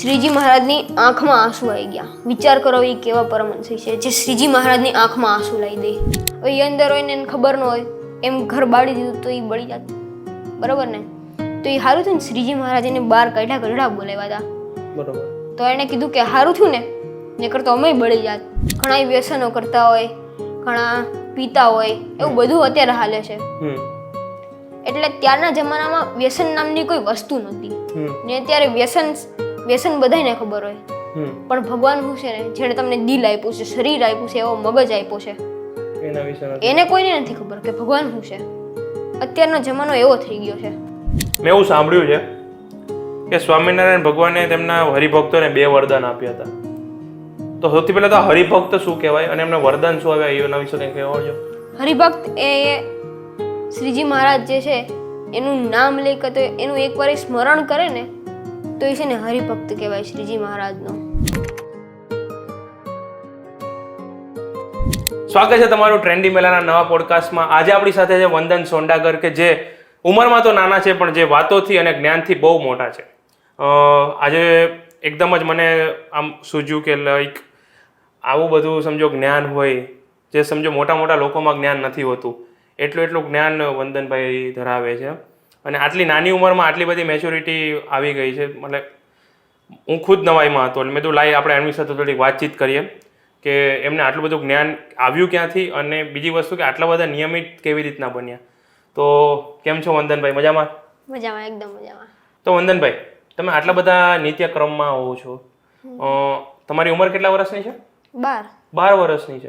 શ્રીજી મહારાજની આંખમાં આંસુ આવી ગયા. વિચાર કરો એ કેવા પરમહંસી છે જે શ્રીજી મહારાજની આંખમાં આંસુ લાવી દે. એ અંદર હોય ને એને ખબર ન હોય એમ ઘર બાળી દીધું તો એ બળી જાત. બરાબર ને? તો એ સારું થયું ને શ્રીજી મહારાજ એને બહાર કાઢ્યા ગઢડા બોલાવ્યા હતા. બરાબર. તો એણે કીધું કે સારું થયું ને નકર તો અમે બળી જાત. ઘણા વ્યસનો કરતા હોય ઘણા પીતા હોય એવું બધું અત્યારે હાલે છે. એટલે ત્યારના જમાનામાં વ્યસન નામની કોઈ વસ્તુ નહોતી. ને અત્યારે વ્યસન વ્યસન બધાને ખબર હોય. પણ ભગવાન શું છે ને જેણે તમને દિલ આપ્યું છે શરીર આપ્યું છે એવો મગજ આપ્યો છે એના કોઈને નથી ખબર કે ભગવાન શું છે. અત્યારનો જમાનો એવો થઈ ગયો છે. મેં એવું સાંભળ્યું છે કે સ્વામિનારાયણ ભગવાને તેમના હરિભક્તોને બે વરદાન આપ્યા હતા. તો સૌથી પહેલા તો હરિભક્ત શું કહેવાય અને એમને વરદાન શું આવ્યા એના વિશે કંઈ કહેવાડજો હરિભક્ત એ શ્રીજી મહારાજ જે છે એનું નામ લઈ કે તો એનું એકવાર સ્મરણ કરે ને તો એ છે ને હરિભક્ત કહેવાય શ્રીજી મહારાજનો. સ્વાગત છે તમારું ટ્રેન્ડી મેલાના નવા પોડકાસ્ટમાં આજે આપણી સાથે છે વંદન સોંડાગર કે જે ઉંમરમાં તો નાના છે, પણ જે વાતોથી અને જ્ઞાનથી બહુ મોટા છે. આજે એકદમ જ મને આમ સૂજ્યું કે લાઈક આવું બધું સમજો જ્ઞાન હોય, જે સમજો મોટા મોટા લોકોમાં જ્ઞાન નથી હોતું. એટલું એટલું જ્ઞાન વંદનભાઈ ધરાવે છે. અને આટલી નાની ઉંમરમાં આટલી બધી મેચ્યોરિટી આવી ગઈ છે મતલબ હું ખુદ નવાઈમાં હતો એટલે મેં તો લાઈ આપણે એમની સાથે થોડીક વાતચીત કરીએ. કે એમને આટલું બધું જ્ઞાન આવ્યું ક્યાંથી અને બીજી વસ્તુ કે આટલા બધા નિયમિત કેવી રીતના બન્યા? તો કેમ છો વંદનભાઈ મજામાં? મજામાં એકદમ મજામાં. તો વંદનભાઈ તમે આટલા બધા નિત્યક્રમમાં હોવ છો. તમારી ઉંમર કેટલા વર્ષની છે? બાર. બાર વર્ષની છે.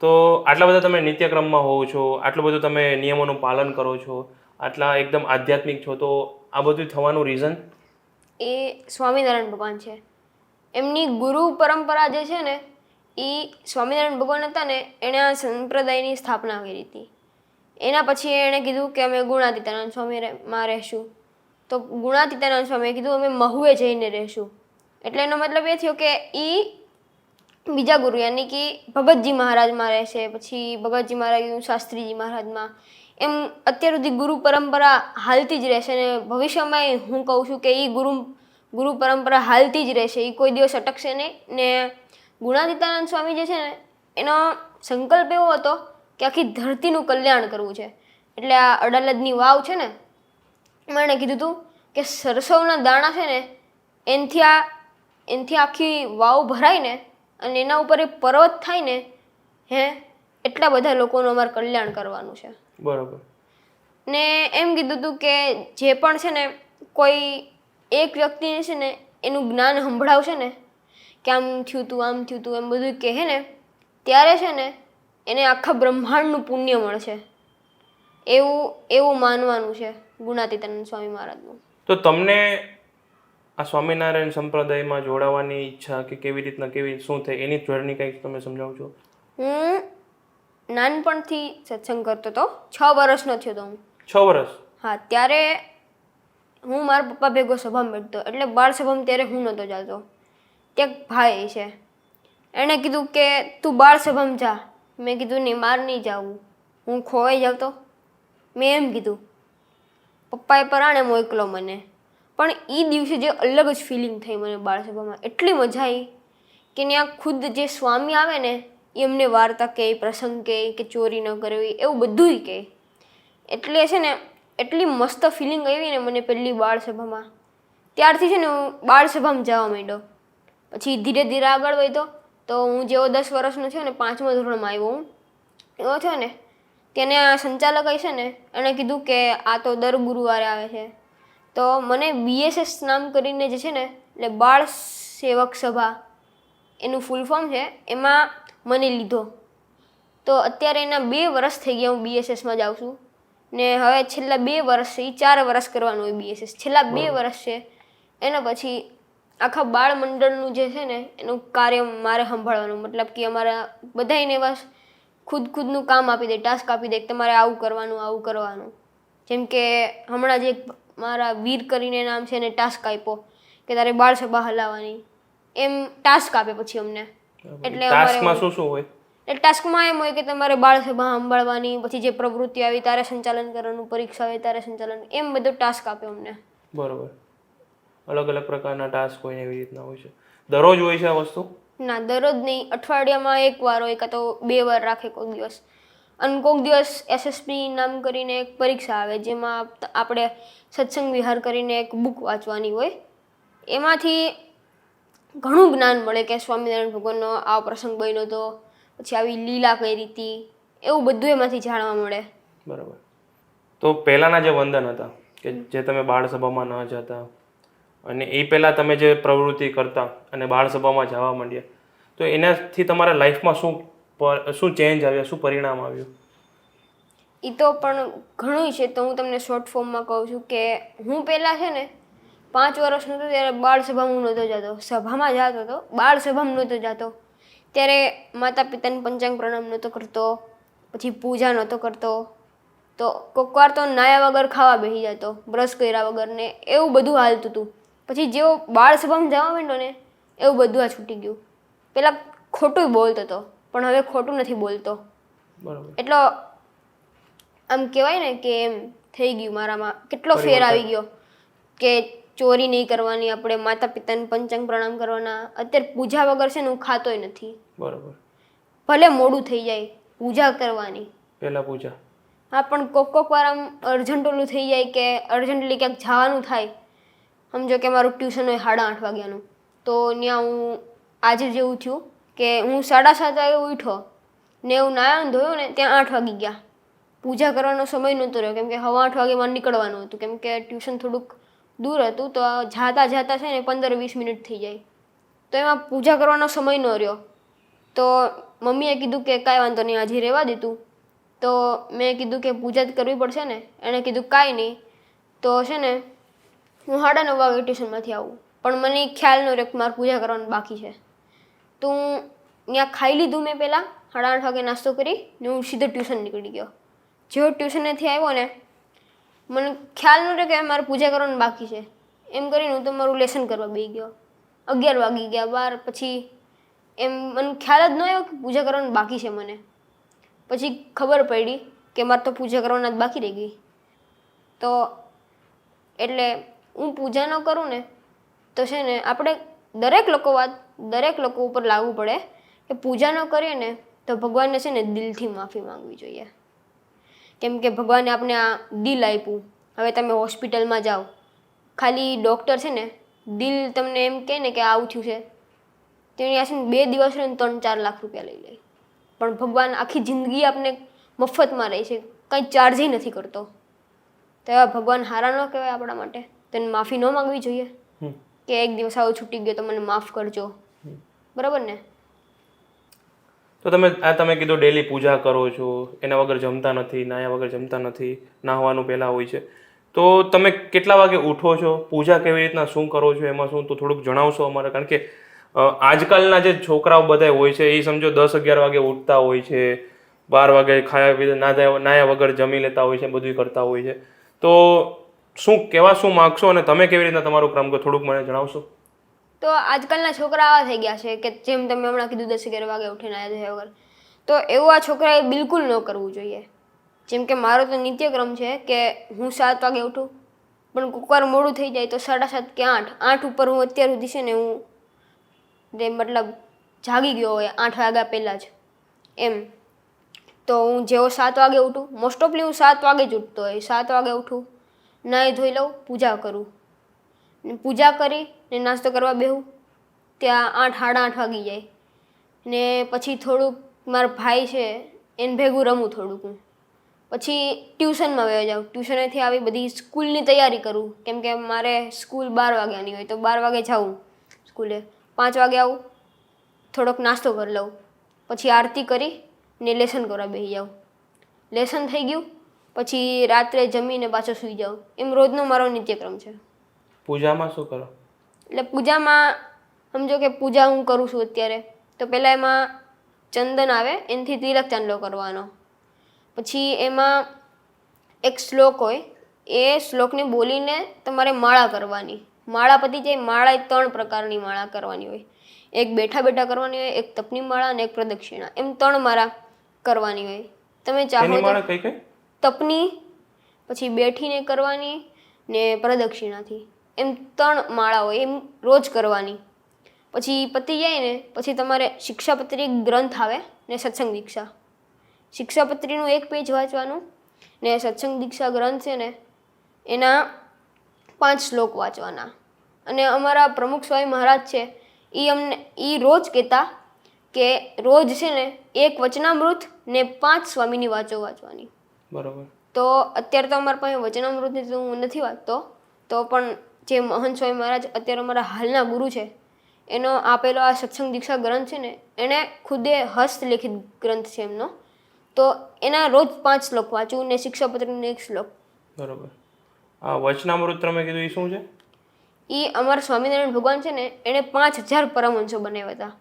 તો આટલા બધા તમે નિત્યક્રમમાં હોવ છો આટલું બધું તમે નિયમોનું પાલન કરો છો. આટલા એકદમ આધ્યાત્મિક છો તો આ બધું થવાનું રીઝન એ સ્વામિનારાયણ ભગવાન છે. એમની ગુરુ પરંપરા જે છે ને, એ સ્વામિનારાયણ ભગવાન હતા ને, એણે આ સંપ્રદાયની સ્થાપના કરી હતી. એના પછી એણે કીધું કે અમે ગુણાતીતાનંદ સ્વામીમાં રહેશું. તો ગુણાતીતાનંદ સ્વામીએ કીધું, અમે મહુએ જઈને રહેશું. એટલે એનો મતલબ એ થયો કે એ બીજા ગુરુ, યાની કે ભગતજી મહારાજમાં રહેશે, પછી ભગતજી મહારાજ શાસ્ત્રીજી મહારાજમાં. એમ અત્યાર સુધી ગુરુ પરંપરા હાલતી જ રહેશે ને ભવિષ્યમાં હું કહું છું કે એ ગુરુ ગુરુ પરંપરા હાલતી જ રહેશે, એ કોઈ દિવસ અટકશે નહીં. ને ગુણાતીતાનંદ સ્વામી જે છે ને, એનો સંકલ્પ એવો હતો કે આખી ધરતીનું કલ્યાણ કરવું છે. એટલે આ અડાલજની વાવ છે ને એમાં એણે કીધું હતું કે સરસવના દાણા છે ને, એનથી આ, એનથી આખી વાવ ભરાય ને અને એના ઉપર એ પર્વત થાય ને હે એટલા બધા લોકોનું અમારે કલ્યાણ કરવાનું છે. બરોબર. ને એમ કીધું હતું કે જે પણ છે ને કોઈ એક વ્યક્તિને છે ને એનું જ્ઞાન સંભળાવશે ને કે આમ થયું તું આમ થયું તું એમ બધું કહે ને ત્યારે છે ને એને આખા બ્રહ્માંડનું પુણ્ય મળશે. એવું એવું માનવાનું છે ગુણાતીતાનંદ સ્વામી મહારાજનું. તો તમને આ સ્વામિનારાયણ સંપ્રદાયમાં જોડાવાની ઈચ્છા કે કેવી રીતના કેવી શું થઈ એની જર્ની કંઈક તમે સમજાવજો હું નાનપણથી સત્સંગ કરતો હતો. છ વર્ષનો થયો હતો હું. છ વર્ષ? હા ત્યારે હું મારા પપ્પા ભેગો સભામાં બેઠતો એટલે બાળ સભામાં ત્યારે હું નહોતો ચાલતો. ત્યાં એક ભાઈ છે. એણે કીધું કે તું બાળ સભામાં જા. મેં કીધું નહીં માર નહીં જાવું. હું ખોવાઈ જાવ તો મેં એમ કીધું. પપ્પાએ પરાણે મોકલો મને. પણ એ દિવસે જે અલગ જ ફિલિંગ થઈ મને બાળસભામાં એટલી મજા આવી કે ત્યાં ખુદ જે સ્વામી આવે ને એ એમને વાર્તા કહે, પ્રસંગ કહે કે ચોરી ન કરવી, એવું બધુંય કહે. એટલે છે ને, એટલી મસ્ત ફિલિંગ આવી ને મને પહેલી બાળસભામાં ત્યારથી છે ને હું બાળસભામાં જવા માંડ્યો. પછી ધીરે ધીરે આગળ વધ્યો તો હું જેવો દસ વર્ષનો થયો ને, પાંચમા ધોરણમાં આવ્યો હું. એવો થયો ને તેને સંચાલક છે ને, એણે કીધું કે આ તો દર ગુરુવારે આવે છે. તો મને બીએસએસ નામ કરીને જે છે ને એટલે બાળ સેવક સભા એનું ફૂલ ફોર્મ છે એમાં મને લીધો. તો અત્યારે એના બે વર્ષ થઈ ગયા હું બીએસએસમાં જાઉં છું. ને હવે છેલ્લા બે વર્ષ છે એ ચાર વર્ષ કરવાનું હોય બીએસએસ છેલ્લા બે વર્ષ છે એના પછી આખા બાળ મંડળનું જે છે ને એનું કાર્ય મારે સંભાળવાનું. મતલબ કે અમારા બધાને એવા ખુદ ખુદનું કામ આપી દે ટાસ્ક આપી દે કે તમારે આવું કરવાનું આવું કરવાનું. જેમ કે હમણાં જે મારા વીર કરીને નામ છે એને ટાસ્ક આપ્યો કે તારે બાળ સભા હલાવવાની. એમ ટાસ્ક આપે પછી અમને. એટલે ટાસ્કમાં શું શું હોય? એટલે ટાસ્કમાં એમ હોય કે તમારે બાળ સભા સંભાળવાની પછી જે પ્રવૃત્તિ આવી તારે સંચાલન કરવાનું પરીક્ષા આવે તારે સંચાલન એમ બધો ટાસ્ક આપે અમને. બરોબર. અલગ અલગ પ્રકારના ટાસ્ક હોય એવી રીતના હોય છે. દરરોજ હોય છે આ વસ્તુ? ના દરરોજ નહીં. અઠવાડિયામાં એક વાર હોય કાં તો બે વાર રાખે કોઈ દિવસ. અને કોઈક દિવસ એસએસપી નામ કરીને એક પરીક્ષા આવે, જેમાં આપણે સત્સંગ વિહાર કરીને એક બુક વાંચવાની હોય. એમાંથી ઘણું જ્ઞાન મળે કે સ્વામિનારાયણ ભગવાનનો આ પ્રસંગ બન્યો હતો પછી આવી લીલા કઈ રીતિ, એવું બધું એમાંથી જાણવા મળે. બરાબર. તો પહેલાંના જે વંદન હતા, કે જે તમે બાળ સભામાં ન જતા, અને એ પહેલાં તમે જે પ્રવૃત્તિ કરતા અને બાળ સભામાં જવા માંડ્યા, તો એનાથી તમારા લાઈફમાં શું શું ચેન્જ આવ્યા, શું પરિણામ આવ્યું? એ તો પણ ઘણું છે. તો હું તમને શોર્ટ ફોર્મમાં કહું છું કે હું પહેલાં છે ને પાંચ વર્ષનો હતો ત્યારે બાળ સભામાં નહોતો જતો. સભામાં જતો હતો બાળ સભામાં નહોતો જતો. ત્યારે માતા પિતાને પંચાંગ પ્રણામ નહોતો કરતો, પછી પૂજા નહોતો કરતો. તો કોઈક વાર તો નાયા વગર ખાવા બેસી જતો, બ્રશ કર્યા વગર ને એવું બધું હાલતું હતું પછી જેવો બાળ સભામાં જવા માંડ્યો ને, એવું બધું આ છૂટી ગયું. પહેલાં ખોટું બોલતો હતો પણ હવે ખોટું નથી બોલતો. બરાબર. એટલો આમ કહેવાય ને કે એમ થઈ ગયું મારામાં. કેટલો ફેર આવી ગયો કે ચોરી નહીં કરવાની આપણે માતા પિતાને પંચાંગ પ્રણામ કરવાના. અત્યારે પૂજા વગર છે ને હું ખાતોય નથી. બરાબર. ભલે મોડું થઈ જાય પૂજા કરવાની. પહેલા પૂજા. હા પણ કોક કોક વાર આમ અર્જન્ટ ઓલું થઈ જાય કે અર્જન્ટલી ક્યાંક જવાનું થાય. સમજો કે મારું ટ્યુશન હોય સાડા આઠ વાગ્યાનું. તો ત્યાં હું આજે જેવું થયું. કે હું સાડા સાત વાગે ઉઠ્યો ને એવું નાયા ધોયો ને ત્યાં આઠ વાગી ગયા. પૂજા કરવાનો સમય નહોતો રહ્યો કેમ કે હવા આઠ વાગે મારે નીકળવાનું હતું. કેમ કે ટ્યુશન થોડુંક દૂર હતું, તો જાતા જાતા છે ને પંદર વીસ મિનિટ થઈ જાય. તો એમાં પૂજા કરવાનો સમય ન રહ્યો. તો મમ્મીએ કીધું કે કાંઈ વાંધો નહીં, આજે રહેવા દીધું તો મેં કીધું કે પૂજા જ કરવી પડશે ને. એણે કીધું કાંઈ નહીં. તો છે ને, હું સાડા નવ વાગે ટ્યુશનમાંથી આવું. પણ મને ખ્યાલ ન રહ્યો કે મારે પૂજા કરવાનું બાકી છે. તો ત્યાં ખાઈ લીધું મેં પહેલાં સાડા આઠ વાગે નાસ્તો કરી ને હું સીધો ટ્યુશન નીકળી ગયો જેવો ટ્યુશનેથી આવ્યો ને મને ખ્યાલ ન રહ્યો કે મારે પૂજા કરવાનું બાકી છે એમ કરીને હું તો મારું લેસન કરવા બેસી ગયો અગિયાર વાગી ગયા બાર પછી એમ મને ખ્યાલ જ ન આવ્યો કે પૂજા કરવાનું બાકી છે મને પછી ખબર પડી કે મારે તો પૂજા કરવાના જ બાકી રહી ગઈ તો એટલે હું પૂજા ન કરું ને તો છે ને આપણે દરેક લોકો વાત દરેક લોકો ઉપર લાગુ પડે કે પૂજા ન કરીએ ને તો ભગવાનને છે ને દિલથી માફી માંગવી જોઈએ. કેમ કે ભગવાને આપણે આ દિલ આપ્યું. હવે તમે હોસ્પિટલમાં જાઓ. ખાલી ડૉક્ટર છે ને દિલ તમને એમ કહે ને કે આવું થયું છે. તેની આ છે ને બે દિવસ રહીને ત્રણ ચાર લાખ રૂપિયા લઈ લે. પણ ભગવાન આખી જિંદગી આપણે મફતમાં રહે છે. કંઈ ચાર્જી નથી કરતો. તો એવા ભગવાન હારા ન કહેવાય આપણા માટે. તેને માફી ન માંગવી જોઈએ. કે એક દિવસ આવો છૂટી ગયો તો મને માફ કરજો. બરાબર ને? તો તમે, આ તમે કીધું ડેલી પૂજા કરો છો, એના વગર જમતા નથી નાયા વગર જમતા નથી, નાહવાનું પહેલાં હોય છે. તો તમે કેટલા વાગે ઉઠો છો? પૂજા કેવી રીતના, શું કરો છો? એમાં શું? તો થોડુંક જણાવશો અમારે, કારણ કે આજકાલના જે છોકરાઓ બધા હોય છે, એ સમજો દસ અગિયાર વાગે ઉઠતા હોય છે, બાર વાગે ખાયા પીધા નાયા નાયા વગર જમી લેતા હોય છે બધું કરતા હોય છે. તો શું કહેવા શું માગશો અને તમે કેવી રીતના તમારું ક્રમ કરો થોડુંક મને જણાવશો? તો આજકાલના છોકરા આવા થઈ ગયા છે કે જેમ તમે હમણાં કીધું દસ અગિયાર વાગે ઉઠીને આવ્યા છે વગર. તો એવું આ છોકરાએ બિલકુલ ન કરવું જોઈએ. જેમ કે મારો તો નિત્યક્રમ છે કે હું સાત વાગે ઉઠું, પણ કોઈક મોડું થઈ જાય તો સાડા સાત કે આઠ આઠ ઉપર હું અત્યાર સુધી છે ને હું જે મતલબ જાગી ગયો હોય આઠ વાગ્યા પહેલાં જ, એમ. તો હું જેવો સાત વાગે ઉઠું મોસ્ટ ઓફલી હું સાત વાગે જ ઉઠતો હોય. સાત વાગે ઉઠું, નાહી ધોઈ લઉં, પૂજા કરું. ને પૂજા કરી ને નાસ્તો કરવા બેહું. ત્યાં આઠ, સાડા આઠ વાગી જાય. ને પછી થોડુંક મારા ભાઈ છે, એને ભેગું રમું થોડુંક હું. પછી ટ્યુશનમાં વયો જાઉં. ટ્યુશનેથી આવી બધી સ્કૂલની તૈયારી કરું. કેમ કે મારે સ્કૂલ બાર વાગ્યાની હોય તો બાર વાગે જાઉં સ્કૂલે. પાંચ વાગે આવું, થોડોક નાસ્તો કરી લઉં. પછી આરતી કરી ને લેસન કરવા બેસી જાઉં. લેસન થઈ ગયું. પછી રાત્રે જમીને પાછો સૂઈ જાઉં. એમ રોજનો મારો નિત્યક્રમ છે. પૂજામાં શું કરો? એટલે પૂજામાં સમજો કે પૂજા હું કરું છું અત્યારે. તો પહેલાં એમાં ચંદન આવે એનાથી તિલક ચાંદલો કરવાનો. પછી એમાં એક શ્લોક હોય એ શ્લોકને બોલીને તમારે માળા કરવાની. માળા પતી જાય માળા એ ત્રણ પ્રકારની માળા કરવાની હોય. એક બેઠા બેઠા કરવાની હોય એક તપની માળા અને એક પ્રદક્ષિણા. એમ ત્રણ માળા કરવાની હોય. તમે ચાહો તો તપની પછી બેઠીને કરવાની ને પ્રદક્ષિણાથી. એમ ત્રણ માળા હોય એમ રોજ કરવાની. પછી પતી જાય ને પછી તમારે શિક્ષાપત્રી ગ્રંથ આવે ને સત્સંગ દીક્ષા. શિક્ષાપત્રીનું એક પેજ વાંચવાનું ને સત્સંગ દીક્ષા ગ્રંથ છે ને એના પાંચ શ્લોક વાંચવાના. અને અમારા પ્રમુખ સ્વામી મહારાજ છે એ અમને એ રોજ કહેતા કે રોજ છે ને એક વચનામૃત ને પાંચ સ્વામીની વાંચો વાંચવાની. બરોબર. તો અત્યારે તો અમારા પાસે વચનામૃતની તો હું નથી વાંચતો તો પણ જે મહંત સ્વામી મહારાજ અત્યારે અમારા હાલના ગુરુ છે એનો આપેલો આ સત્સંગ દીક્ષા ગ્રંથ છે ને એણે ખુદે હસ્તલિખિત ગ્રંથ છે એમનો. તો એના રોજ પાંચ શ્લોક વાંચું ને શિક્ષાપત્રનો એક શ્લોક. બરોબર. આ વચનામૃત તમે કીધું એ શું છે? એ અમારા સ્વામિનારાયણ ભગવાન છે ને એણે પાંચ હજાર પરમહંસો બનાવ્યા હતા.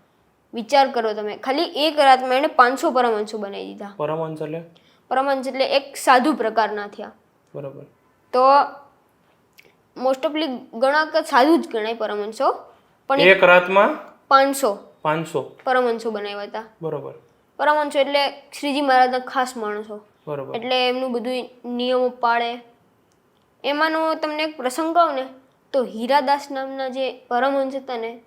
વિચાર કરો તમે ખાલી એક રાતમાં એણે પાંચસો પરમહંસો બનાવી દીધા. પરમહંસ એટલે? પરમહંસ એટલે એક સાધુ પ્રકારના થયા. બરાબર. તો મોસ્ટ ઓફલી ગણાક સાદું જ ગણાય પરમહંસો. પણ એક રાતમાં? પાંચસો. પાંચસો. પરમહંસો બનાવ્યા હતા. બરોબર. પરમહંસો એટલે શ્રીજી મહારાજના ખાસ માણસો. બરોબર. એટલે એમનું બધું નિયમો પાળે. એમાંનો તમને એક પ્રસંગ કહું ને તો હીરાદાસ નામના જે પરમહંસ હતા ને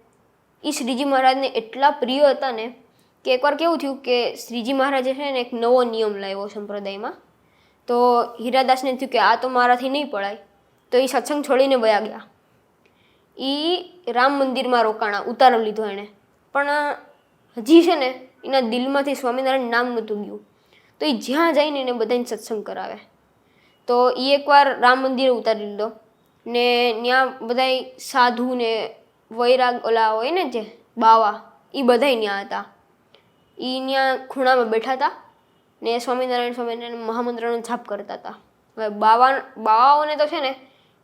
એ શ્રીજી મહારાજને એટલા પ્રિય હતા ને કે એકવાર કેવું થયું કે શ્રીજી મહારાજે છે ને એક નવો નિયમ લાવ્યો સંપ્રદાયમાં. તો હીરાદાસને થયું કે આ તો મારાથી નહીં પડાય. તો એ સત્સંગ છોડીને વયા ગયા. એ રામ મંદિરમાં રોકાણા, ઉતારો લીધો એણે. પણ હજી છે ને, એના દિલમાંથી સ્વામિનારાયણ નામ નહોતું ગયું. તો એ જ્યાં જઈને એને બધાને સત્સંગ કરાવે. તો એ એકવાર રામ મંદિરે ઉતારી લીધો. ને ત્યાં બધાય સાધુ ને વૈરાગ ઓલા હોય ને જે, બાવા એ બધાય ત્યાં હતા. એ ત્યાં ખૂણામાં બેઠા હતા ને સ્વામિનારાયણ સ્વામિનારાયણ મહામંત્રનો જાપ કરતા હતા. હવે બાવા, બાવાઓને તો છે ને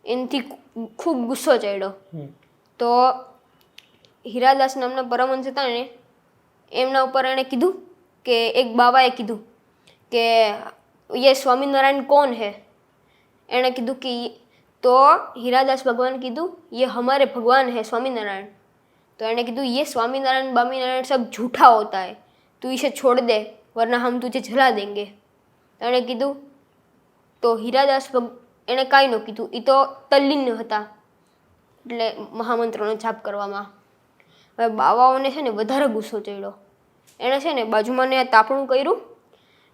એનાથી ખૂબ ગુસ્સો ચડ્યો. તો હીરાદાસ નામના પરમહંસ હતા ને એમના ઉપર એણે કીધું કે એક બાબાએ કીધું કે યે સ્વામિનારાયણ કોણ હે? એણે કીધું કે તો હીરાદાસ ભગવાન કીધું યે હમારે ભગવાન હે સ્વામિનારાયણ. તો એણે કીધું યે સ્વામિનારાયણ બામિનારાયણ સબ જૂઠા હોતા હે. તું ઈસે છોડ દે વરના હમ તુજે જલા દેંગે. એણે કીધું તો હીરાદાસ એણે કાંઈ ન કીધું. એ તો તલ્લીન હતા. એટલે મહામંત્રનો જાપ કરવામાં. હવે બાવાઓને છે ને વધારે ગુસ્સો ચડ્યો. એણે છે ને બાજુમાં ને તાપણું કર્યું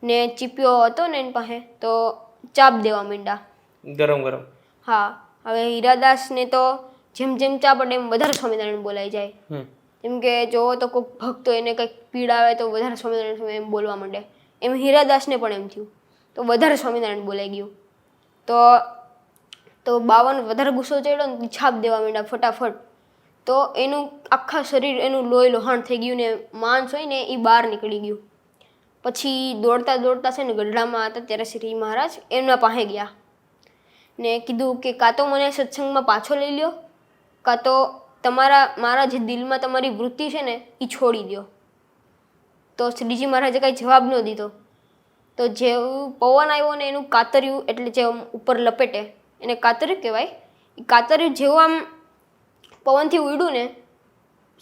ને ચીપિયો હતો ને એની પાસે તો ચાપ દેવા માંડ્યા. ગરમ ગરમ. હા હવે હીરાદાસને તો જેમ જેમ ચા પડે એમ વધારે સ્વામિનારાયણ બોલાઈ જાય. જેમ કે જો તો કોઈક ભક્તો એને કંઈક પીડાવે તો વધારે સ્વામિનારાયણ સ્વામી એમ બોલવા માંડે. એમ હીરાદાસને પણ એમ થયું. તો વધારે સ્વામિનારાયણ બોલાઈ ગયું. તો તો બાવન વધારે ગુસ્સો ચડ્યો ને છાપ દેવા માંડ્યા ફટાફટ. તો એનું આખા શરીર એનું લોહી લોહાણ થઈ ગયું ને માંસ હોય ને એ બહાર નીકળી ગયું. પછી દોડતા દોડતા છે ને ગઢડામાં હતા ત્યારે શ્રી મહારાજ એમના પાસે ગયા. ને કીધું કે કાં તો મને સત્સંગમાં પાછો લઈ લ્યો, કાં તો તમારા, મારા જે દિલમાં તમારી વૃત્તિ છે ને એ છોડી દો તો શ્રીજી મહારાજે કાંઈ જવાબ ન દીધો. તો જેવું પવન આવ્યો ને એનું કાતર્યું એટલે જે ઉપર લપેટે એને કાતર્યું કહેવાય. એ કાતર્યું જેવું આમ પવનથી ઉડ્યું ને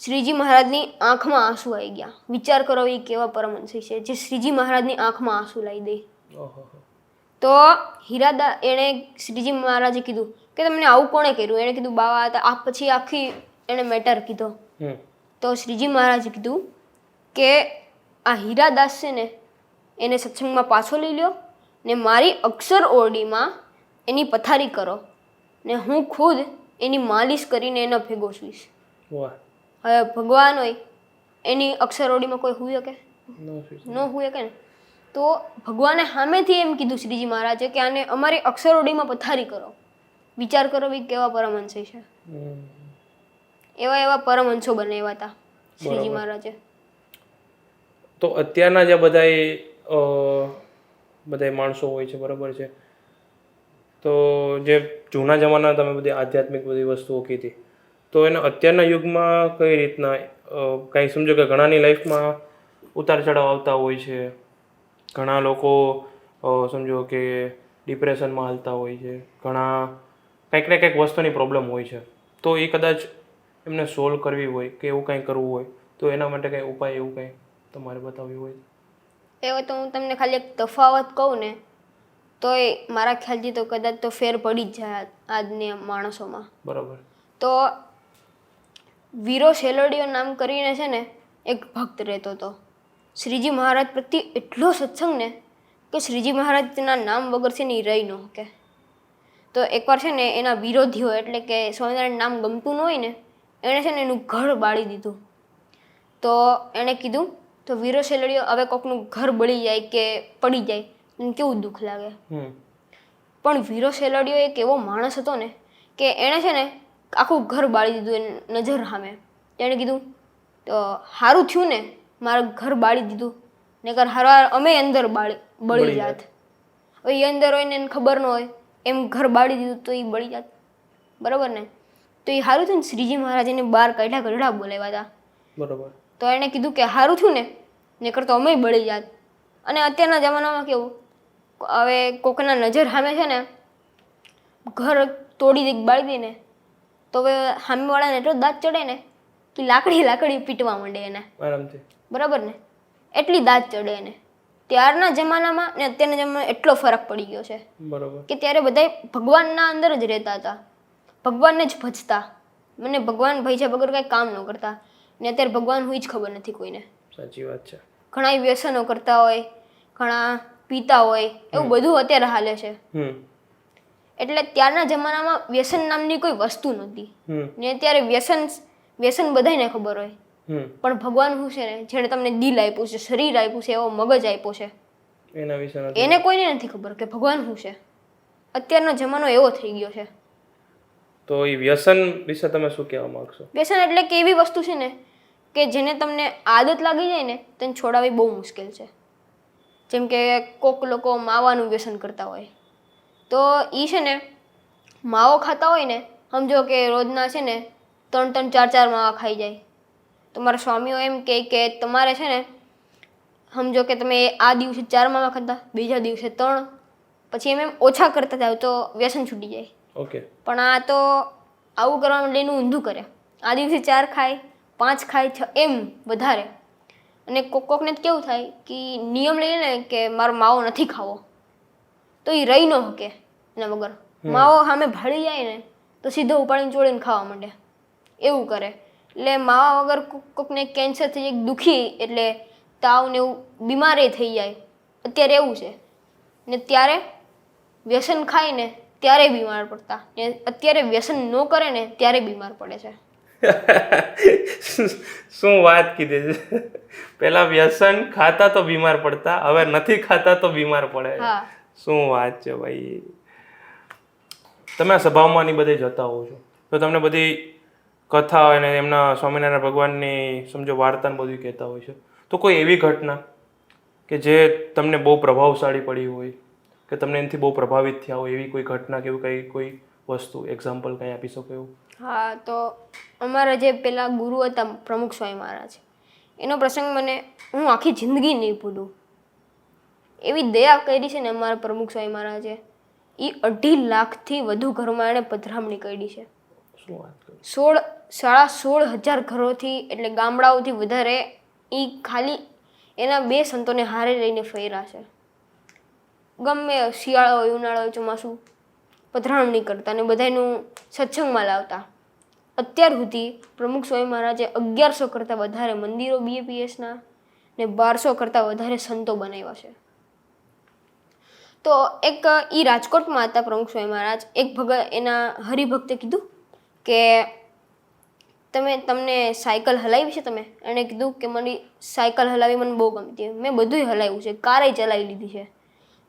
શ્રીજી મહારાજની આંખમાં આંસુ આવી ગયા. વિચાર કરો એ કેવા પરમહંસી છે જે શ્રીજી મહારાજની આંખમાં આંસુ લાવી દે. તો હીરાદા એણે શ્રીજી મહારાજે કીધું કે તમને આવું કોણે કર્યું? એણે કીધું બાવા હતા આ પછી આખી એણે મેટર કીધો. તો શ્રીજી મહારાજે કીધું કે આ હીરાદાસ છે ને એને સત્સંગમાં પાછો લઈ લ્યો ને મારી અક્ષર ઓરડીમાં એની પથારી કરો ને હું ખુદ એની માલિશ કરીને એનો ભેગો સુઈશ. હવે ભગવાન હોય એની અક્ષર ઓરડીમાં કોઈ હોય કે નો હોય કે ને તો ભગવાને સામેથી એમ કીધું શ્રીજી મહારાજે કે આને અમારી અક્ષરોડીમાં પથારી કરો. વિચાર કરો બી કેવા પરમહંસ છે. એવા એવા પરમહંસો બનાવ્યા હતા શ્રીજી મહારાજે. તો અત્યારના જે બધાય બધાય માણસો હોય છે, બરાબર છે. તો જે જૂના જમાના તમે બધી આધ્યાત્મિક બધી વસ્તુઓ કીધી, તો એને અત્યારના યુગમાં કઈ રીતના કાંઈ સમજો કે ઘણાની લાઈફમાં ઉતાર ચઢાવ આવતા હોય છે? ઘણા લોકો સમજો કે ડિપ્રેશનમાં હાલતા હોય છે. ઘણા કંઈક ને કંઈક વસ્તુની પ્રોબ્લેમ હોય છે. તો એ કદાચ એમને સોલ્વ કરવી હોય કે એવું કંઈ કરવું હોય, તો એના માટે કંઈ ઉપાય એવું કંઈ તમારે બતાવ્યું હોય? એવો તો હું તમને ખાલી એક તફાવત કહું ને તોય મારા ખ્યાલથી તો કદાચ તો ફેર પડી જ જાય આજની માણસોમાં. બરાબર. તો વીરો શેલોડીઓ નામ કરીને છે ને એક ભક્ત રહેતો હતો. શ્રીજી મહારાજ પ્રત્યે એટલો સત્સંગ ને કે શ્રીજી મહારાજના નામ વગર છે ને એ રહી ન કે તો એકવાર છે ને એના વિરોધીઓ એટલે કે સ્વામિનારાયણ નામ ગમતું ન હોય ને એણે છે ને એનું ઘર બાળી દીધું. તો એણે કીધું તો વીરો શેલડીઓ હવે કોકનું ઘર બળી જાય કે પડી જાય એને કેવું દુઃખ લાગે? પણ વીરો શેલડીઓ એક એવો માણસ હતો ને કે એણે છે ને આખું ઘર બાળી દીધું એ નજર સામે. તેણે કીધું તો સારું થયું ને મારું ઘર બાળી દીધું. નકર હારવાર અમે અંદર બાળી બળી જાત. હવે એ અંદર હોય ને એને ખબર ન હોય એમ ઘર બાળી દીધું તો એ બળી જાત. બરાબર ને? તો એ સારું થયું ને શ્રીજી મહારાજને બહાર કાઢ્યા કઢડા બોલાવ્યા હતા. બરોબર. તો એણે કીધું કે સારું થયું ને નકર તો અમે બળી જાત અને અત્યારના જમાનામાં કેવું હવે કોકના નજર સામે છે ને ઘર તોડી દે બાળી દે ને તો હવે સામેવાળાને એટલો દાંત ચડે ને કે લાકડી લાકડી પીટવા માંડે એને. બરાબર ને? એટલી દાંત ચડે એને. ત્યારના જમાનામાં ને અત્યારના જમાનામાં એટલો ફરક પડી ગયો છે. બરાબર. કે ત્યારે બધા ભગવાનના અંદર જ રહેતા હતા. ભગવાનને જ ભજતા. મને ભગવાન ભૈજા વગર કાંઈ કામ ન કરતા. ને અત્યારે ભગવાન હોય જ ખબર નથી કોઈને. સાચી વાત છે. ઘણા વ્યસનો કરતા હોય ઘણા પીતા હોય એવું બધું અત્યારે હાલે છે. એટલે ત્યારના જમાનામાં વ્યસન નામની કોઈ વસ્તુ નહોતી. ને અત્યારે વ્યસન વ્યસન બધાને ખબર હોય. પણ ભગવાન હું છે ને જેણે તમને દિલ આપ્યું છે શરીર આપ્યું છે એવો મગજ આપ્યો છે એના વિશે એને કોઈને નથી ખબર કે ભગવાન શું છે. અત્યારનો જમાનો એવો થઈ ગયો છે. તો એ વ્યસન વિશે તમે શું કહેવા માંગશો? વ્યસન એટલે કે એવી વસ્તુ છે ને કે જેને તમને આદત લાગી જાય ને તેને છોડાવવી બહુ મુશ્કેલ છે. જેમ કે કોક લોકો માવાનું વ્યસન કરતા હોય. તો એ છે ને માવો ખાતા હોય ને સમજો કે રોજના છે ને ત્રણ ત્રણ ચાર ચાર માવા ખાઈ જાય. તો મારા સ્વામીઓ એમ કહે કે તમારે છે ને સમજો કે તમે આ દિવસે ચાર માવા ખાતા બીજા દિવસે ત્રણ પછી એમ એમ ઓછા કરતા જાવ તો વ્યસન છૂટી જાય. ઓકે. પણ આ તો આવું કરવા માટે એનું ઊંધું કરે આ દિવસે ચાર ખાય પાંચ ખાય છ એમ વધારે. અને કોક કોકને કેવું થાય કે નિયમ લઈ લે કે મારો માવો નથી ખાવો. તો એ રહી ન શકે એના વગર. માવો સામે ભાળી જાય ને તો સીધો ઉપાડીને ચોળીને ખાવા માંડે. એવું કરે. એટલે માવા વગર કોક કોકને કેન્સર થઈ જાય દુખી એટલે તાવ ને એવું બીમારી થઈ જાય. અત્યારે એવું છે. ને ત્યારે વ્યસન ખાય ને ત્યારે બીમાર પડતા. ને અત્યારે વ્યસન ન કરે ને ત્યારે બીમાર પડે છે. શું વાત કીધી છે? પેલા વ્યસન ખાતા તો બીમાર પડતા હવે નથી ખાતા તો બીમાર પડે. શું વાત છે ભાઈ. તમે આ સભાઓમાં ની બધે જતા હોવ છો. તો તમને બધી કથા અને એમના સ્વામિનારાયણ ભગવાનની સમજો વાર્તા બધું કહેતા હોય છે. તો કોઈ એવી ઘટના કે જે તમને બહુ પ્રભાવશાળી પડી હોય કે તમને એનાથી બહુ પ્રભાવિત થયા હોય એવી કોઈ ઘટના કે એવું કંઈ કોઈ વસ્તુ એક્ઝામ્પલ કંઈ આપી શકો એવું? હા તો અમારા જે પેલા ગુરુ હતા પ્રમુખ સ્વામી મહારાજ એનો પ્રસંગ મને હું આખી જિંદગી નહીં ભૂલું. એવી દયા કરી છે ને અમારા પ્રમુખ સ્વામી મહારાજે એ અઢી લાખથી વધુ ઘરોમાં એણે પધરામણી કરી છે. સોળ સાડા સોળ હજાર ઘરોથી એટલે ગામડાઓથી વધારે એ ખાલી એના બે સંતોને હારે લઈને ફર્યા છે. ગમે શિયાળો હોય ઉનાળો હોય ચોમાસું પધરામણી કરતા અને બધાનું સત્સંગમાં લાવતા. અત્યાર સુધી પ્રમુખ સ્વામી મહારાજે અગિયારસો કરતાં વધારે મંદિરો બીએપીએસના ને બારસો કરતાં વધારે સંતો બનાવ્યા છે. તો એક એ રાજકોટમાં હતા પ્રમુખ સ્વામી મહારાજ. એક ભગત એના હરિભક્તે કીધું કે, તમે, તમને સાયકલ હલાવી છે તમે? એણે કીધું કે, મને સાયકલ હલાવી મને બહુ ગમતી. મેં બધુંય હલાવ્યું છે. કારે ચલાવી લીધી છે.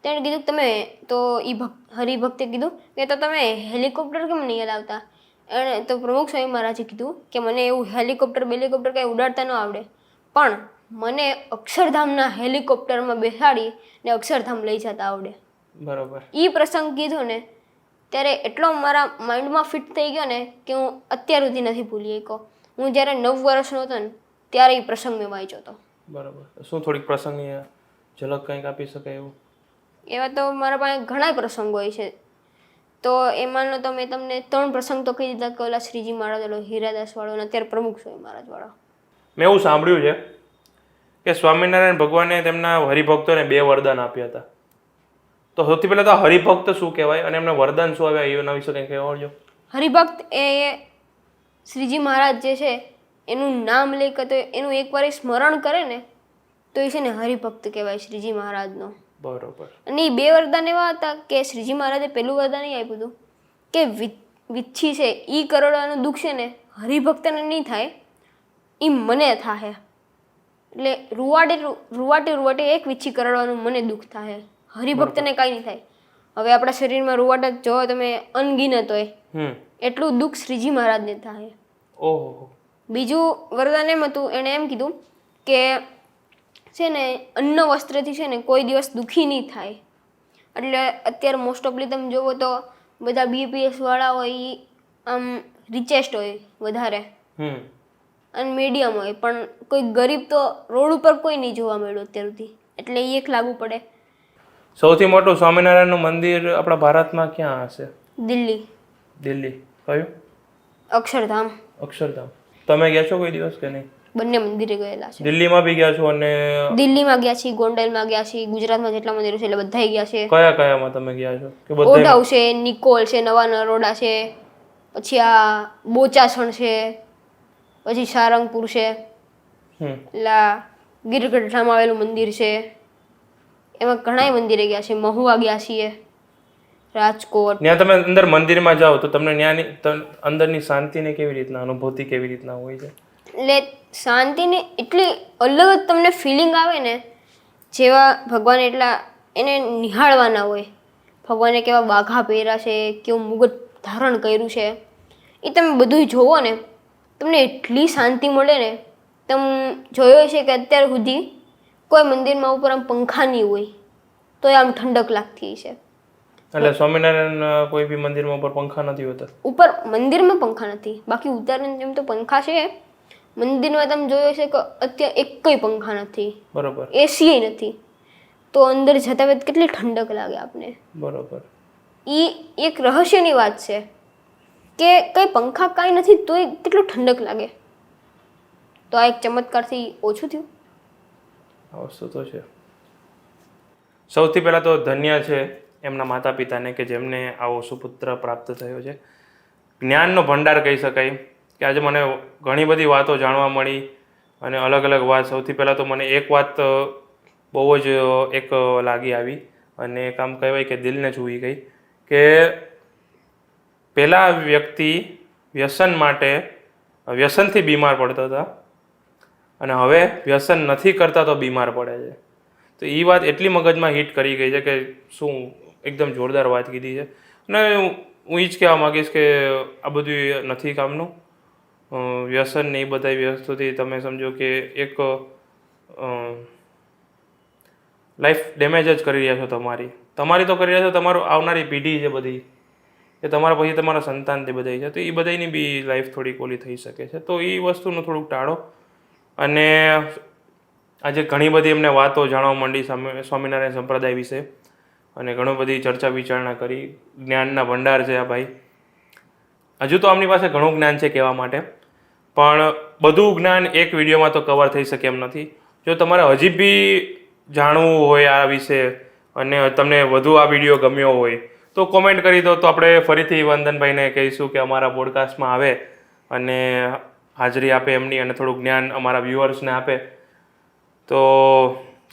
તેણે કીધું તમે તો એ ભક્ત હરિભક્તે કીધું કે તો તમે હેલિકોપ્ટર કેમ નહીં હલાવતા? એણે તો પ્રમુખ સ્વામી મહારાજે કીધું કે મને એવું હેલિકોપ્ટર બેલિકોપ્ટર કાંઈ ઉડાડતા ન આવડે. પણ મને અક્ષરધામના હેલિકોપ્ટરમાં બેસાડી ને અક્ષરધામ લઈ જતા આવડે. બરોબર. એ પ્રસંગ કીધો ને ત્યારે એટલો મારા માઇન્ડમાં ફિટ થઈ ગયો ને કે હું અત્યાર સુધી નથી ભૂલી શક્યો. હું જ્યારે નવ વર્ષનો હતો ને ત્યારે એ પ્રસંગ મેં વાંચ્યો હતો. બરાબર. શું થોડીક પ્રસંગની ઝલક કંઈક આપી શકાય એવું? એવા તો મારા પાસે ઘણા પ્રસંગો હોય છે. તો એમાંનો તો મેં તમને ત્રણ પ્રસંગ તો કહી દીધા કે ઓલા શ્રીજી મહારાજ ઓલો હીરાદાસ વાળો અને અત્યારે પ્રમુખ સ્વામી મહારાજ વાળો મેં એવું સાંભળ્યું છે કે સ્વામિનારાયણ ભગવાને તેમના હરિભક્તોને બે વરદાન આપ્યા હતા. તો સૌથી પહેલાં તો હરિભક્ત શું કહેવાય અને એમને વરદાન શું આવ્યા એના વિશે કંઈ કહેવાડજો હરિભક્ત એ શ્રીજી મહારાજ જે છે એનું નામ લઈ તો એનું એકવાર સ્મરણ કરે ને તો એ છે ને હરિભક્ત કહેવાય શ્રીજી મહારાજનો. બરોબર. અને એ બે વરદાન એવા હતા કે શ્રીજી મહારાજે પહેલું વરદાન એ આપ્યું હતું કે વિચ્છી છે એ કરોડવાનું દુઃખ છે ને હરિભક્તને નહીં થાય એ મને થાય એટલે રૂવાટે રૂવાટે રૂવાટે એક વિચ્છી કરડવાનું મને દુઃખ થાય હરિભક્તને કાંઈ નહીં થાય. હવે આપણા શરીરમાં રૂવાટ જ જો તમે અનગિનત હોય એટલું દુઃખ શ્રીજી મહારાજને થાય ઓહો. બીજું વરદાન એમ હતું એણે એમ કીધું કે છે ને અન્ન વસ્ત્રથી છે ને કોઈ દિવસ દુઃખી નહીં થાય. એટલે અત્યારે મોસ્ટ ઓફલી તમે જુઓ તો બધા બીપીએસ વાળા હોય એ આમ રિચેસ્ટ હોય વધારે. અને મીડિયમ હોય પણ કોઈ ગરીબ તો રોડ ઉપર કોઈ નહીં જોવા મળ્યું અત્યાર સુધી. એટલે એ એક લાગુ પડે. સૌથી મોટું સ્વામિનારાયણનું મંદિર આપણા ભારતમાં ક્યાં હશે? દિલ્હી. દિલ્હી. કયું? અક્ષરધામ. અક્ષરધામ. તમે ગયા છો કોઈ દિવસ કે નહીં? બંને મંદિરે ગયેલા છે. દિલ્હીમાં બી ગયા છો અને દિલ્હીમાં ગયા છીએ ગોંડલમાં ગયા છીએ ગુજરાતમાં જેટલા મંદિરો છે એટલે બધા ગયા છે. કયા કયામાં તમે ગયા છો? કે બધા ઓઢાવ છે નિકોલ છે નવા નરોડા છે પછી આ બોચાસણ છે પછી સારંગપુર છે લા ગીરગઢડામાં આવેલું મંદિર છે. એમાં ઘણાય મંદિરે ગયા છે મહુવા ગયા છીએ રાજકોટ. ત્યાં તમે અંદર મંદિરમાં જાઓ તો તમને ત્યાંની અંદરની શાંતિને કેવી રીતના અનુભૂતિ કેવી રીતના હોય છે? એટલે શાંતિની એટલી અલગ જ તમને ફિલિંગ આવે ને જેવા ભગવાન એટલા એને નિહાળવાના હોય. ભગવાને કેવા બાઘા પહેર્યા છે કેવું મુગટ ધારણ કર્યું છે. એ તમે બધું જોવો ને તમને એટલી શાંતિ મળે ને તમે જોયો છે કે અત્યાર સુધી કોઈ મંદિરમાં ઉપર આમ પંખા નહીં હોય તો આમ ઠંડક લાગતી છે એટલે સ્વામિનારાયણ કોઈ બી મંદિરમાં ઉપર પંખા નથી હોતા? ઉપર મંદિરમાં પંખા નથી. બાકી ઉત્તરાયણ જેમ તો પંખા છે મંદિરમાં તમે જોયો છે કે અત્યારે એકય પંખા નથી. બરોબર. એસી નથી. તો અંદર જતા વેત કેટલી ઠંડક લાગે આપને? બરોબર. એ એક રહસ્યની વાત છે કે કંઈ પંખા કાંઈ નથી તોય કેટલું ઠંડક લાગે. તો આ એક ચમત્કારથી ઓછું થયું. આ વસ્તુ તો છે. સૌથી પહેલાં તો ધન્ય છે એમના માતા પિતાને કે જેમને આવો સુપુત્ર પ્રાપ્ત થયો છે. જ્ઞાનનો ભંડાર કહી શકાય. કે આજે મને ઘણી બધી વાતો જાણવા મળી અને અલગ અલગ વાત. સૌથી પહેલાં તો મને એક વાત બહુ જ એક લાગી આવી અને એક આમ કહેવાય કે દિલને છૂઈ ગઈ કે પહેલાં વ્યક્તિ વ્યસન માટે, વ્યસનથી બીમાર પડતા હતા અને હવે વ્યસન નથી કરતા તો બીમાર પડે છે. તો એ વાત એટલી મગજમાં હિટ કરી ગઈ છે કે શું એકદમ જોરદાર વાત કીધી છે. અને હું એ જ કહેવા માગીશ કે આ બધું નથી કામનું. વ્યસન ને એ બધા વસ્તુથી તમે સમજો કે એક લાઈફ ડેમેજ જ કરી રહ્યા છો તમારી. તમારી તો કરી રહ્યા છો, તમારું આવનારી પેઢી છે બધી, એ તમારા પછી તમારા સંતાન તે બધાય છે, તો એ બધાની બી લાઈફ થોડીક ઓલી થઈ શકે છે. તો એ વસ્તુનું થોડુંક ટાળો. અને આજે ઘણી બધી એમને વાતો જાણવા માંડી સ્વામી સ્વામિનારાયણ સંપ્રદાય વિશે. અને ઘણી બધી ચર્ચા વિચારણા કરી. જ્ઞાનના ભંડાર છે આ ભાઈ. હજુ તો આમની પાસે ઘણું જ્ઞાન છે કહેવા માટે. પણ બધું જ્ઞાન એક વિડીયોમાં તો કવર થઈ શકે એમ નથી. જો તમારે હજી બી જાણવું હોય આ વિશે અને તમને વધુ આ વીડિયો ગમ્યો હોય તો કોમેન્ટ કરી દો. તો આપણે ફરીથી વંદનભાઈને કહીશું કે અમારા પોડકાસ્ટમાં આવે અને હાજરી આપે એમની અને થોડું જ્ઞાન અમારા વ્યુઅર્સને આપે. તો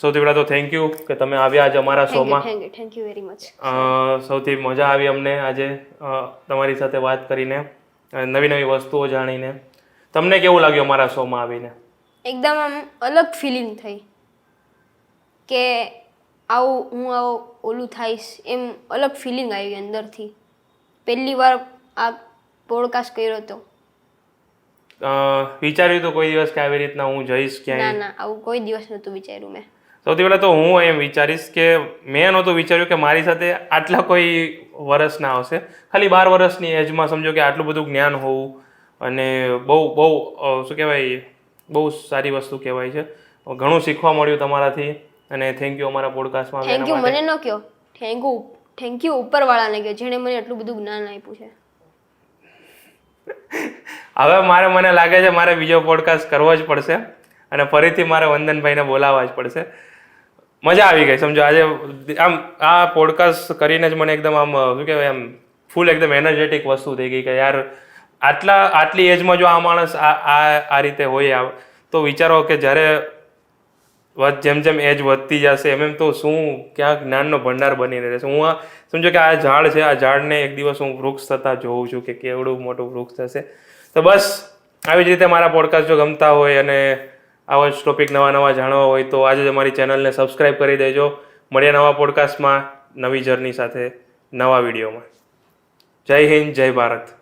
સૌથી પહેલાં તો થેન્ક યુ કે તમે આવ્યા આજે અમારા શોમાં. થેન્ક યુ વેરી મચ સૌથી મજા આવી અમને આજે તમારી સાથે વાત કરીને નવી નવી વસ્તુઓ જાણીને. તમને કેવું લાગ્યું અમારા શોમાં આવીને? એકદમ આમ અલગ ફિલિંગ થઈ કે આવું હું આવો ઓલું થાઈશ એમ અલગ ફિલિંગ આવી અંદરથી. પહેલી વાર આ પોડકાસ્ટ કર્યો હતો વિચાર્યું તો કોઈ દિવસ કે આવી રીતના હું જઈશ ના ક્યાંય? ના આવું કોઈ દિવસ નહોતું વિચાર્યું મેં. સૌથી પહેલાં તો હું એમ વિચારીશ કે મેં નહોતું વિચાર્યું કે મારી સાથે આટલા કોઈ વર્ષના આવશે. ખાલી બાર વર્ષની એજમાં સમજો કે આટલું બધું જ્ઞાન હોવું અને બહુ બહુ શું કહેવાય બહુ સારી વસ્તુ કહેવાય છે. ઘણું શીખવા મળ્યું તમારાથી અને થેન્ક યુ અમારા પોડકાસ્ટમાં થેન્ક યુ મને ન કહો. થેન્ક યુ થેન્ક યુ ઉપરવાળાને કે જેણે મને એટલું બધું જ્ઞાન આપ્યું છે. હવે મારે મને લાગે છે મારે બીજો પોડકાસ્ટ કરવો જ પડશે અને ફરીથી મારે વંદનભાઈને બોલાવવા જ પડશે. મજા આવી ગઈ સમજો. આજે આમ આ પોડકાસ્ટ કરીને જ મને એકદમ આમ શું કહેવાય આમ ફૂલ એકદમ એનર્જેટિક વસ્તુ થઈ ગઈ કે યાર આટલા, આટલી એજમાં જો આ માણસ આ આ રીતે હોય, આ- તો વિચારો કે જ્યારે વધ જેમ જેમ એજ વધતી જશે, એમ એમ તો શું ક્યાં જ્ઞાનનો ભંડાર બનીને રહેશે. હું આ, સમજો કે આ ઝાડ છે, આ ઝાડને એક દિવસ હું વૃક્ષ થતાં જોઉં છું કે કેવડું મોટું વૃક્ષ થશે. તો બસ, આવી જ રીતે મારા પોડકાસ્ટ જો ગમતા હોય અને આવા જ ટોપિક નવા નવા જાણવા હોય, તો આજે જ અમારી ચેનલને સબસ્ક્રાઈબ કરી દેજો. મળ્યા નવા પોડકાસ્ટમાં નવી જર્ની સાથે નવા વિડીયોમાં જય હિન્દ, જય ભારત.